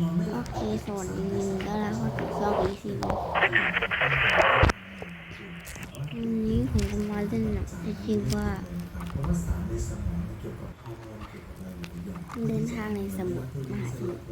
นอนไม่หโอลับเคสวัสดีแล้วแล้วก็ถึงช่องอีซีวันนี้ผมจะมาเล่นหนังที่ชื่อว่าเพราะว่าสารในสมองมันเกี่ยวกับฮอร์โมนเกี่ยวกับอะไรหลายอย่างเดินทางในสมุทรมหาสมุทร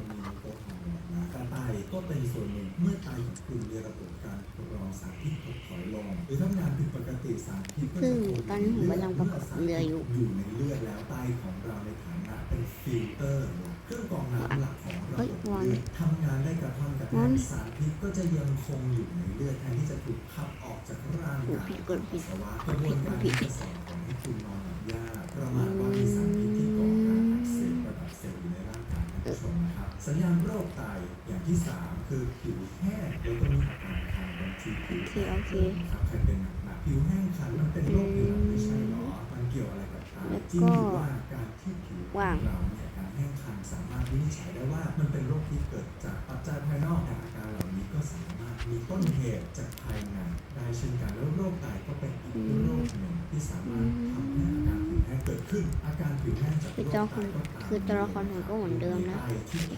การตายก็เป็นส่วนหนึ่งเมื่อไตของคุณมีระบบการกรองสารพิษถดถอยลงหรือทำงานผิดปกติสารพิษก็ซึ่จะงคงตอนนี้ผมกำลังประกอบเรืออยู่อยู่ในเลือดแล้วไตของเราในฐานะ เป็นฟิลเตอร์เครื่องกรองน้ำหลักของระบบเลือดทำงานได้กระท่อนกระแท่นสารพิษก็จะยังคงอยู่ในเลือดแทนที่จะถูกขับออกจากร่างกายผิดกฎผิดปัสสาวะกระบวนการนี้จะส่งผลให้คุณนอนหลับยากประมาณว่ามีสารพิษที่ก่อการอักเสบระดับเซลล์อยู่ในร่างกายท่านผู้ชมนะครับสัญญาณโรคไตอย่างที่ 3 คือผิวแห้งแล้วก็มีอาการคันบางทีผิวโอเคโอเคครับใครเป็นหนักๆผิวแห้งคันมันเป็นโรคผิวหนังไม่ใช่หรอมันเกี่ยวอะไรกับไตแล้วก็จริงหรือว่าการที่ผิ วของว่างเราเนี่ยการแห้งคันสามารถวินิจฉัยได้ว่ามันเป็นโรคที่เกิดจากปัจจัยภายนอกแต่อาการเหล่านี้ก็สามารถมีต้นเหตุจากภายในได้เช่นกันแล้วโรคไตก็เป็นอีกโรคหนึ่งที่สามารถทำให้อาการผิวแห้งเกิดขึ้น อาการผิวแห้งจากคือโรจอคคไตนก็ตามคือตัวละครผมก็เหมือนเดิมนะ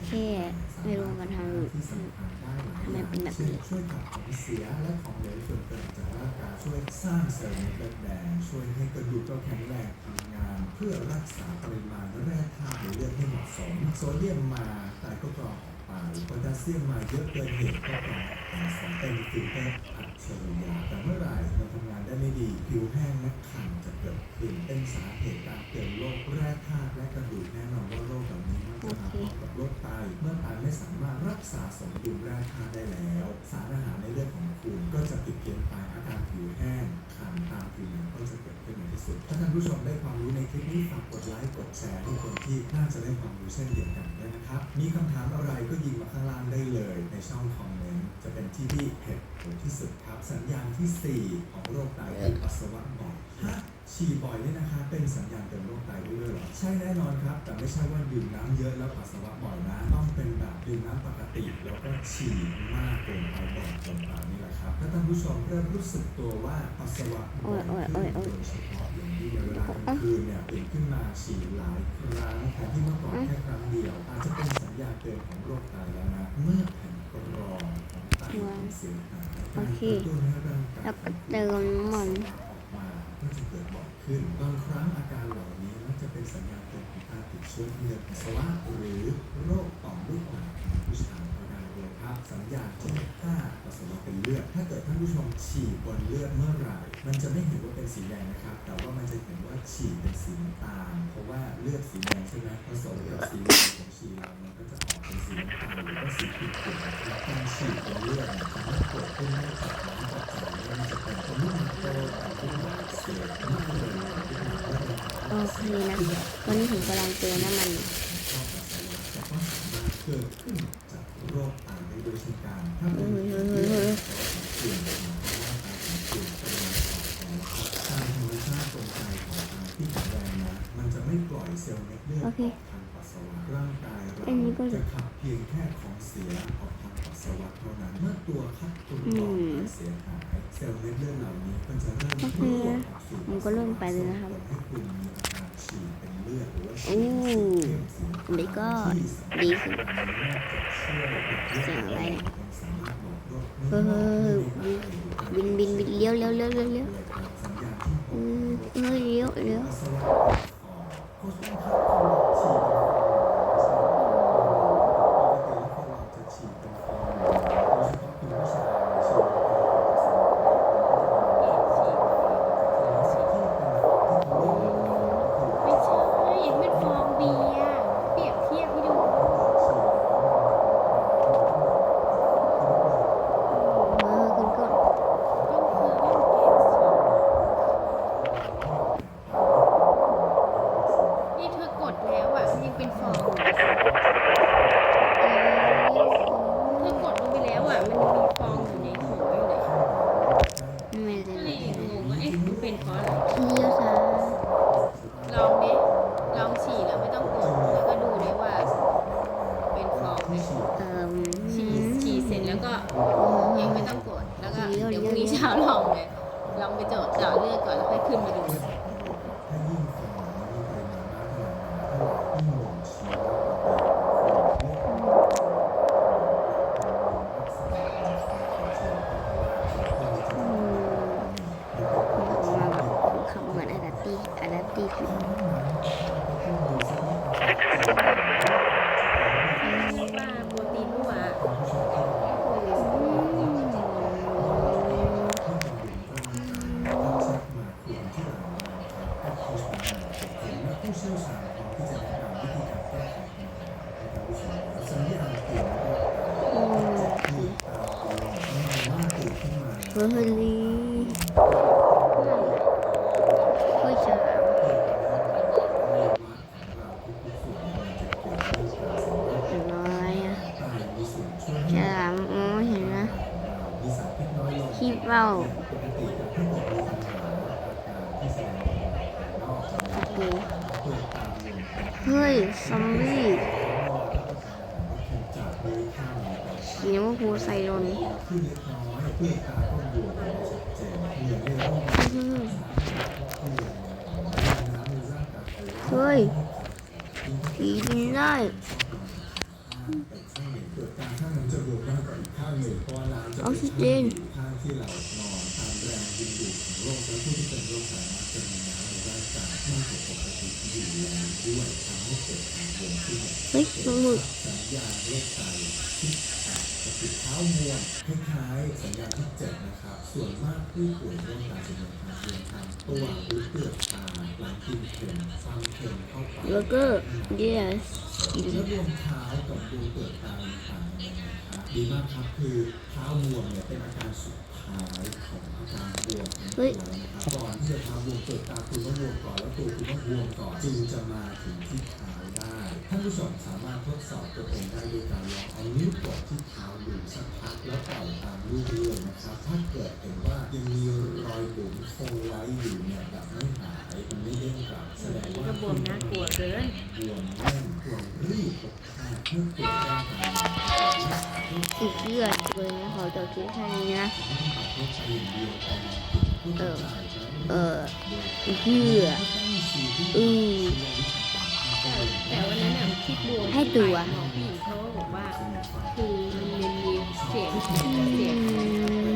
แค่ไม่รู้กันทางที่สำคัญได้หลายทำไมอย่างเป็นแบบเช่นนี้ช่วยขับของเสียและของเหลวส่วนเกินจากร่างกายช่วยสร้างเซลล์เม็ดเลือดแดงช่วยให้กระดูกเราแข็งแรงทำงานเพื่อรักษาปริมาณแร่ธาตุในเลือดให้เหมาะสม โซเดียมมาไตก็กรองออกไปโพแทสเซียมมาเยอะเกินเหตุก็กรองออกไปสารเป็นฟิลเตอร์อัจฉริยะแต่เมื่อไหร่เราทำงานได้ไม่ดี ผิวแห้งและคันจะเกิดขึ้นเป็นสาเหตุการเกิดโรคแร่ธาตุและกระดูกแน่นอนว่าโรคเหล่านี้มักจะมาพร้อมกับโรคไตเมื่อไตไม่สามารถรักษาสมดุลแร่ธาตุได้แล้ว สารอาหารในเลือดของคุณก็จะผิดเพี้ยนไปอาการผิวแห้งคันตามผิวหนังก็จะเกิดขึ้นในที่สุด ถ้าท่านผู้ชมได้ความรู้ในคลิปนี้ฝากกดไลค์กดแชร์ให้คนที่น่าจะได้ความรู้เช่นเดียวกันด้วยนะครับ มีคำถามอะไรก็ยิงมาข้างล่างได้เลย ในช่องคอมเมนต์จะเป็นที่ที่เหตุผลที่สุดครับ สัญญาณที่ 4 ของโรคไตคือปัสสาวะบ่อย ฉี่บ่อยเนี่ยนะคะ เป็นสัญญาณเตือนโรคไตด้วยเหรอ ใช่แน่นอนครับ แต่ไม่ใช่ว่าดื่มน้ำเยอะแล้วปัสสาวะบ่อยนะ ต้องเป็นแบบดื่มน้ำปกติแล้วก็ฉี่มากเกินไปบ่อยเกินไปนี่แหละครับถ้าท่านผู้ชมเริ่มรู้สึกตัวว่าปัสสาวะบ่อยขึ้นโดยเฉพาะอย่างยิ่งในเวลากลางคืนเนี่ยตื่นขึ้นมาฉี่หลายครั้งแทนที่เมื่อก่อนแค่ครั้งเดียว อาจจะเป็นสัญญาณเตือนของโรคไตแล้วนะ เมื่อแผ่นกรองของไตเสียหายการกระตุ้นให้ร่างกายแล้วก็เติมน้ำมันออกมาก็จะ เกิดบ่อยขึ้นบางครั้งอาการเหล่านี้มักจะเป็นสัญญาณเตือนของการติดเชื้อในปัสสาวะหรือโรคต่อมลูกหมากของผู้ชายก็ได้ด้วยครับ สัญญาณที่ถ้าปัสสาวะเป็นเลือด ถ้าเกิดท่านผู้ชมฉี่บนเลือดเมื่อไหร่มันจะไม่เห็นว่าเป็นสีแดงนะครับ แต่ว่ามันจะเห็นว่าฉี่เป็นสีน้ำตาลเพราะว่าเลือดสีแดงใช่ไหมผสมกับสีเหลืองของฉี่เรามันก็จะออกเป็นสีน้ำตาลหรือว่าสีขุ่นๆนะการฉี่บนเลือดเนี่ยมารถเกิดขึ้นได้จากน้ำจาก อเคนะตอนนี้ผมกำลังเติมน้ำมันอยู่เข้ากับสมอเกิดขึ้นจากโรคไตได้โดยเช่นกันถ้าเป็นเลือดเปลี่ยเป็นเพราะว่าไตของคุณเป็นมาของตามธรรมชาติกลไกของไตที่แข็งแรงนะมันจะไม่ปล่อยเซลล์เม็ดเลือดออกทางกายเราจะขับเพียงแค่ของเสียออกทางปัสสาวะเท่านั้นเมื่อตัวคัดตัวต่อเสียหายเซลล์เม็ดเลือดเหล่านี้ก็จะเริ่มรั่วออกสู่ผมก็เริ่มไปเลยนะครับ ลือดหรือว่าโอ้ไม่ก็ดีขึ้นเสียงอะไรเฮ้ยบินบินบินเลี้ยวเลี้ยวเลี้ยวเลี้ยวเลี้ยวเออเลี้ยวเลี้ยว ไม่ใช่เป็นฟองเบียร์เปรียบเทียบให้ดู เออคุณก็ ก็คือว่าเปลี่ยนสีนี่เธอกดแล้วอะมันยังเป็นฟองอยู่เธอกดลงไปแล้วอะ มันมีฟองอยู่ในหัวอยู่เลย ไม่ได้ ก็เลยงงว่าเอ๊ะมันเป็นเพราะอะไร เลี้ยวซ้าย ลองดิลองฉี่แล้วไม่ต้องกด แล้วก็ดูได้ว่า เป็น ฟองไหมเอ่อฉี่ฉี่เสร็จแล้วก็ยังไม่ต้องกด แล้วก็เดี๋ยวพรุ่งนี้เช้าลองเลยลองไปเจาะเจาะเลือดก่อนแล้วค่อยขึ้นมาดู ฮ้ยลีเฮ้ยฉลามเป็นอะไรอะฉลามมองไม่เห็นนะขี้เบ้าโอเคเฮ้ย ซอมบี้สีน้ำพูไซรอน เฮ้ยผีบินได้ออกซิเจนเรานอนตรงดึงดูดของโลกและผู้ที่เป็นโรคสามารถจะมีน้ำในร่างกายมากกว่าปกติอยู่แล้วด้วยทำให้เกิดการบวมขึ้นเฮ้ยมึก ที่อาจจะติดเท้าบวมคล้ายๆสัญญาณที่เจ็บนะครับ ส่วนมากผู้ป่วยโรคการจะมีอาการบวมทางตัวหรือเปลือกตาหลังกินเข็มฟังเข็มเข้าไปเบอร์เกอร์ yes กินแล้วรวมเท้ากับบวมเปลือกตามีต่างกันนะครับดีมากครับคือเท้าบวมเนี่ยเป็นอาการสุด ท้ายของอาการบวมของตัวนะครับก่อนที่จะท้าบวมเปลือกตาคุณต้องบวมก่อนแล้วตัวคุณต้องบวมก่อนจึงจะมาถึงที่เท้าได้ท่านผู้ชมสามารถทดสอบตัวเองได้โดยการลองเอานิ้วกดที่เท้าดูสักพักแล้วปล่อยตามรูปเรื่อยนะครับ ถ้าเกิดเห็นว่ายังมีรอยบุ๋มคงไว้อยู่เนี่ยแบบไม่หายมันไม่เด้งกลับแสดงว่าบวมน่ากลัวเกินบวมแน่นบวมรีบตกข้าเพื่อเปลี่ยนร่างกาย อีกเลือดเลยนะขอจบคลิปแค่นี้นะ เออ เอออีกเลือดอือแต่วันนั้นน่ะที่บวมให้ตัวหมอผู้หญิงเขาบอกว่า คือมันมีเสียงเสียง